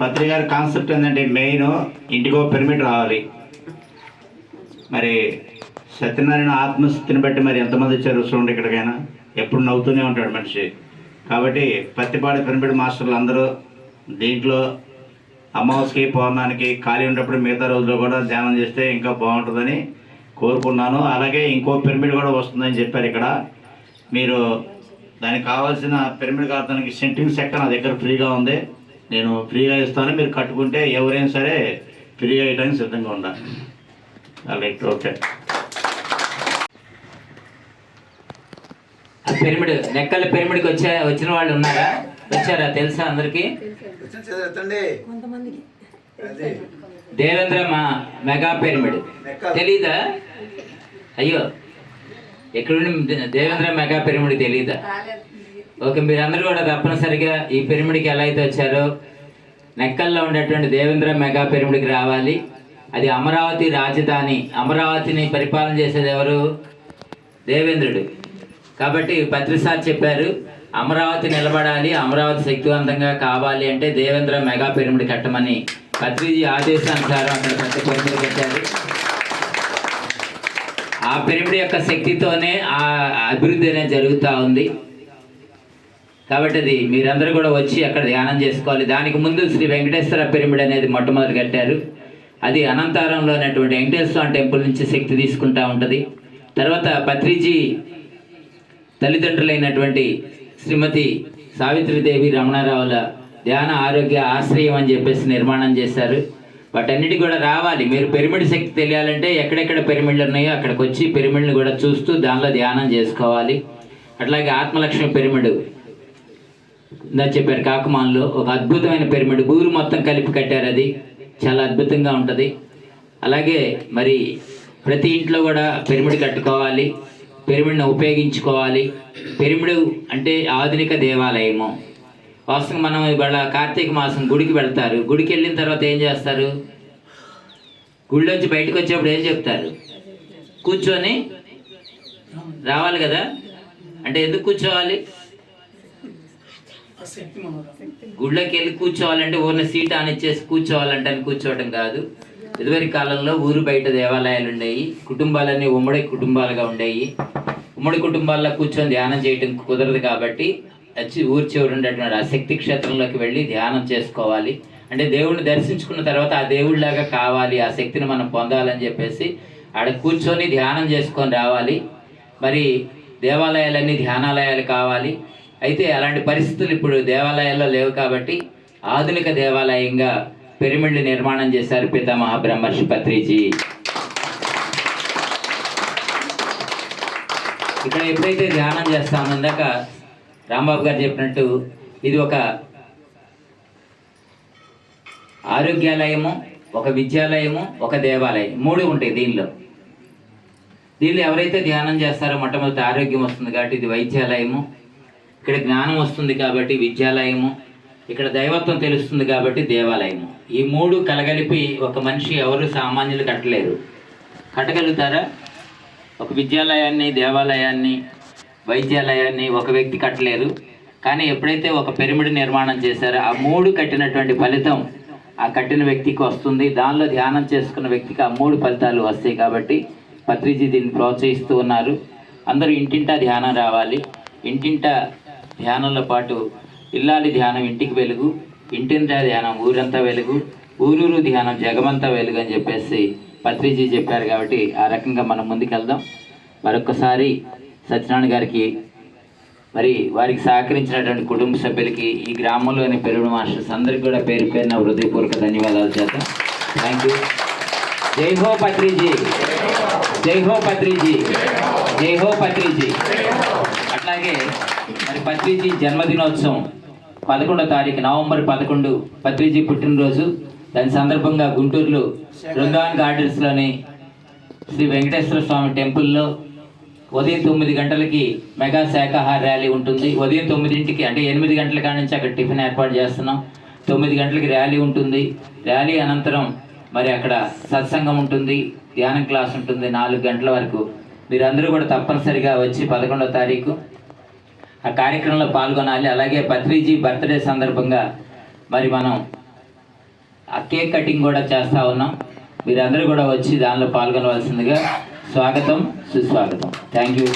పత్రి గారి కాన్సెప్ట్ ఏంటంటే మెయిన్ ఇంటికో పెర్మిట్ రావాలి. మరి సత్యనారాయణ ఆత్మస్థితిని బట్టి మరి ఎంతమంది వచ్చారు చూడండి ఇక్కడికైనా. ఎప్పుడు నవ్వుతూనే ఉంటాడు మనిషి. కాబట్టి పత్తిపాడి పెర్మిట్ మాస్టర్లు అందరూ దీంట్లో అమావాస్యకి పౌర్ణానికి ఖాళీ ఉన్నప్పుడు మిగతా రోజుల్లో కూడా ధ్యానం చేస్తే ఇంకా బాగుంటుందని కోరుకున్నాను. అలాగే ఇంకో పిరమిడ్ కూడా వస్తుందని చెప్పారు ఇక్కడ. మీరు దానికి కావాల్సిన పిరమిడ్ కార్తానికి సెంటింగ్ సెక్టర్ నా దగ్గర ఫ్రీగా ఉంది. నేను ఫ్రీగా ఇస్తాను మీరు కట్టుకుంటే ఎవరైనా సరే ఫ్రీగా ఇవ్వడానికి సిద్ధంగా ఉండాలి రైట్ ఓకే. పిరమిడ్ నెక్కల పిరమిడ్కి వచ్చే వచ్చిన వాళ్ళు ఉన్నారా? వచ్చారా తెలుసా అందరికి? దేవేంద్ర మా మెగా పిరమిడ్. తెలీదా? అయ్యో ఎక్కడుండి దేవేంద్ర మెగా పిరమిడ్ తెలీదా? ఓకే మీరందరూ కూడా తప్పనిసరిగా ఈ పిరమిడ్కి ఎలా అయితే వచ్చారో నెక్కల్లో ఉండేటువంటి దేవేంద్ర మెగా పిరమిడ్కి రావాలి. అది అమరావతి రాజధాని అమరావతిని పరిపాలన చేసేది ఎవరు? దేవేంద్రుడు. కాబట్టి పత్రిసార్ చెప్పారు అమరావతి నిలబడాలి అమరావతి శక్తివంతంగా కావాలి అంటే దేవేంద్ర మెగా పిరమిడ్ కట్టమని పత్రిజీ ఆదేశానుసారం అక్కడ పెద్ద పిరమిడ్ కట్టారు. ఆ పిరమిడ్ యొక్క శక్తితోనే ఆ అభివృద్ధి అనేది జరుగుతూ ఉంది. కాబట్టి అది మీరందరూ కూడా వచ్చి అక్కడ ధ్యానం చేసుకోవాలి. దానికి ముందు శ్రీ వెంకటేశ్వర పిరమిడ్ అనేది మొట్టమొదటి కట్టారు. అది అనంతారంలో ఉన్నటువంటి వెంకటేశ్వర స్వామి టెంపుల్ నుంచి శక్తి తీసుకుంటా ఉంటుంది. తర్వాత పత్రిజీ తల్లిదండ్రులైనటువంటి శ్రీమతి సావిత్రిదేవి రమణారావుల ధ్యాన ఆరోగ్య ఆశ్రయం అని చెప్పేసి నిర్మాణం చేశారు. వాటన్నిటి కూడా రావాలి. మీరు పిరమిడ్ శక్తి తెలియాలంటే ఎక్కడెక్కడ పిరమిడ్లు ఉన్నాయో అక్కడికి వచ్చి పిరమిడ్ని కూడా చూస్తూ దానిలో ధ్యానం చేసుకోవాలి. అట్లాగే ఆత్మలక్ష్మి పిరమిడ్ ఇందా చెప్పారు కాకుమాన్లో ఒక అద్భుతమైన పిరమిడ్ ఊరు మొత్తం కలిపి కట్టారు అది. చాలా అద్భుతంగా ఉంటుంది. అలాగే మరి ప్రతి ఇంట్లో కూడా పిరమిడ్ కట్టుకోవాలి పిరమిడ్ని ఉపయోగించుకోవాలి. పిరమిడ్ అంటే ఆధునిక దేవాలయము. వాస్తవంగా మనం ఇవాళ కార్తీక మాసం గుడికి వెళ్తారు. గుడికి వెళ్ళిన తర్వాత ఏం చేస్తారు? గుడిలోంచి బయటకు వచ్చేప్పుడు ఏం చెప్తారు? కూర్చొని రావాలి కదా? అంటే ఎందుకు కూర్చోవాలి? గుళ్ళకి వెళ్ళి కూర్చోవాలంటే ఊరిని సీట్ ఆనిచ్చేసి కూర్చోవాలంటే అని కూర్చోవడం కాదు. ఇదివరి కాలంలో ఊరు బయట దేవాలయాలు ఉండేవి. కుటుంబాలన్నీ ఉమ్మడి కుటుంబాలుగా ఉండేవి. ఉమ్మడి కుటుంబాల్లో కూర్చొని ధ్యానం చేయడం కుదరదు కాబట్టి వచ్చి ఊరి చివరి ఉండేటువంటి ఆ శక్తి క్షేత్రంలోకి వెళ్ళి ధ్యానం చేసుకోవాలి. అంటే దేవుడిని దర్శించుకున్న తర్వాత ఆ దేవుడిలాగా కావాలి ఆ శక్తిని మనం పొందాలని చెప్పేసి ఆడ కూర్చొని ధ్యానం చేసుకొని రావాలి. మరి దేవాలయాలన్నీ ధ్యానాలయాలు కావాలి. అయితే అలాంటి పరిస్థితులు ఇప్పుడు దేవాలయాల్లో లేవు కాబట్టి ఆధునిక దేవాలయంగా పిరమిడ్లు నిర్మాణం చేశారు పితామహ బ్రహ్మర్షి పత్రిజీ. ఇక్కడ ఎప్పుడైతే ధ్యానం చేస్తామో ఇందాక రాంబాబు గారు చెప్పినట్టు ఇది ఒక ఆరోగ్యాలయము ఒక విద్యాలయము ఒక దేవాలయం. మూడు ఉంటాయి దీనిలో. దీనిలో ఎవరైతే ధ్యానం చేస్తారో మొట్టమొదటి ఆరోగ్యం వస్తుంది కాబట్టి ఇది వైద్యాలయము ఇక్కడ జ్ఞానం వస్తుంది కాబట్టి విద్యాలయము ఇక్కడ దైవత్వం తెలుస్తుంది కాబట్టి దేవాలయము. ఈ మూడు కలగలిపి ఒక మనిషి ఎవరు సామాన్యులు కట్టలేరు. కట్టగలుగుతారా? ఒక విద్యాలయాన్ని దేవాలయాన్ని వైద్యాలయాన్ని ఒక వ్యక్తి కట్టలేరు. కానీ ఎప్పుడైతే ఒక పిరమిడ్ నిర్మాణం చేశారో ఆ మూడు కట్టినటువంటి ఫలితం ఆ కట్టిన వ్యక్తికి వస్తుంది. దానిలో ధ్యానం చేసుకున్న వ్యక్తికి ఆ మూడు ఫలితాలు వస్తాయి కాబట్టి పత్రిజీ దీన్ని ప్రోత్సహిస్తూ ఉన్నారు. అందరూ ఇంటింటా ధ్యానం రావాలి. ఇంటింటా ధ్యానంలో పాటు ఇల్లాలి ధ్యానం ఇంటికి వెలుగు ఇంటింతా ధ్యానం ఊరంతా వెలుగు ఊరూరు ధ్యానం జగమంతా వెలుగు అని చెప్పేసి పత్రిజీ చెప్పారు కాబట్టి ఆ రకంగా మనం ముందుకెళ్దాం. మరొకసారి సత్యనారాయణ గారికి మరి వారికి సహకరించినటువంటి కుటుంబ సభ్యులకి ఈ గ్రామంలోని పెరుగు మాస్టర్స్ అందరికీ కూడా పేరు పేరున హృదయపూర్వక ధన్యవాదాలు చేద్దాం. థ్యాంక్ యూ జై హో పత్రిజీ. జై హో పత్రిజీ. జై హో పత్రిజీ. అలాగే మరి పత్రిజీ జన్మదినోత్సవం పదకొండో తారీఖు నవంబర్ పదకొండు పత్రిజీ పుట్టినరోజు. దాని సందర్భంగా గుంటూరులో బృందావన్ గార్డెన్స్లోని శ్రీ వెంకటేశ్వర స్వామి టెంపుల్లో ఉదయం తొమ్మిది గంటలకి మెగా శాఖాహార ర్యాలీ ఉంటుంది. ఉదయం తొమ్మిదింటికి అంటే ఎనిమిది గంటల కాడ నుంచి అక్కడ టిఫిన్ ఏర్పాటు చేస్తున్నాం. తొమ్మిది గంటలకి ర్యాలీ ఉంటుంది. ర్యాలీ అనంతరం మరి అక్కడ సత్సంగం ఉంటుంది. ధ్యానం క్లాస్ ఉంటుంది. నాలుగు గంటల వరకు. మీరందరూ కూడా తప్పనిసరిగా వచ్చి పదకొండో తారీఖు ఆ కార్యక్రమంలో పాల్గొనాలి. అలాగే పత్రిజీ బర్త్డే సందర్భంగా మరి మనం ఆ కేక్ కటింగ్ కూడా చేస్తూ ఉన్నాం. మీరందరూ కూడా వచ్చి దానిలో పాల్గొనవలసిందిగా స్వాగతం సుస్వాగతం. Thank you.